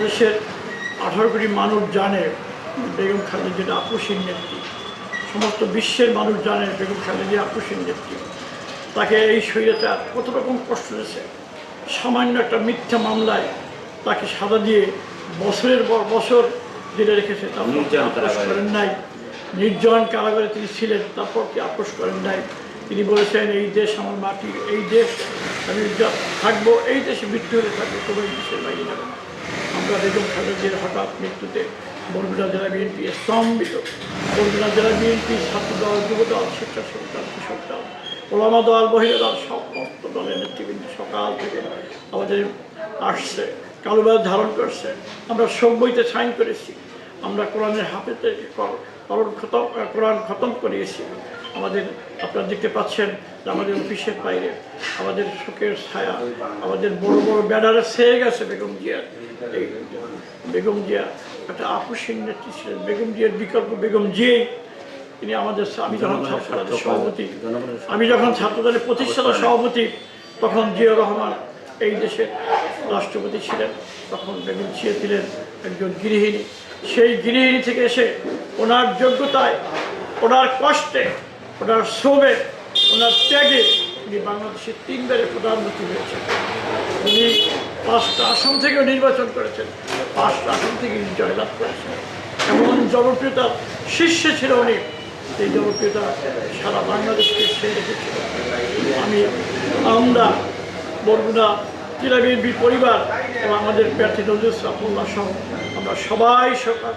বাংলাদেশের আঠারো কোটি মানুষ জানে বেগম খালেদা যেটা আপসীর নেত্রী সমস্ত বিশ্বের মানুষ জানে বেগম খালেদা আপসীর নেত্রী তাকে এই শরীরটা কত রকম কষ্ট দিয়েছে। সামান্য একটা মিথ্যা মামলায় তাকে সাদা দিয়ে বছরের পর বছর জেলে রেখেছে তারপর করেন নাই। নির্জন কারাগারে তিনি ছিলেন তারপর কি আপোষ করেন নাই। তিনি বলেছেন এই দেশ আমার মাটি এই দেশ আমি থাকব এই দেশে মৃত্যু হলে থাকব কোনো এই দেশের বাইরে যাবে। না আমরা বেগম খালেদের হঠাৎ মৃত্যুতে বরগুনা জেলা বিএনপি স্তম্ভিত। বরগুনা জেলা বিএনপি ছাত্র দল, যুব দল, স্বেচ্ছাসেবক দল, কৃষক দল, ওলামা দল, মহিলা দল, সমস্ত দলের নেতৃবৃন্দ সকাল থেকে আমাদের আসছে কালোবাজ ধারণ করছে। আমরা সব বইতে সাইন করেছি। আমরা কোরআনের হাফেতে করণ খতম কোরআন খতম করিয়েছি। আমাদের আপনারা দেখতে পাচ্ছেন যে আমাদের অফিসের বাইরে আমাদের শোকের ছায়া, আমাদের বড় বড় ব্যানারে সেয়ে গেছে বেগম এই বেগম জিয়া একটা আপসীন নেত্রী ছিলেন। বেগম জিয়ার বিকল্প বেগম জিয়াই তিনি আমাদের আমি যখন ছাত্রদলের সভাপতি আমি যখন ছাত্রদলের প্রতিষ্ঠাতা সভাপতি তখন জিয়া রহমান এই দেশের রাষ্ট্রপতি ছিলেন। তখন বেগম জিয়া ছিলেন একজন গৃহিণী। সেই গৃহিণী থেকে এসে ওনার যোগ্যতায় ওনার কষ্টে ওনার শ্রমে ওনার ত্যাগে উনি বাংলাদেশের তিনবারে প্রধানমন্ত্রী হয়েছেন। উনি পাঁচটা আসন থেকে নির্বাচন করেছেন। পাঁচটা আসন থেকে জয়লাভ করেছেন। এমন জনপ্রিয়তা শীর্ষে ছিল উনি এই জনপ্রিয়তা সারা বাংলাদেশকে সে রেখেছিল আমি, আমরা, বরগুনা জেলা পরিবার এবং আমাদের প্রার্থী নজরুল সাফল্য সহ আমরা সবাই সকাল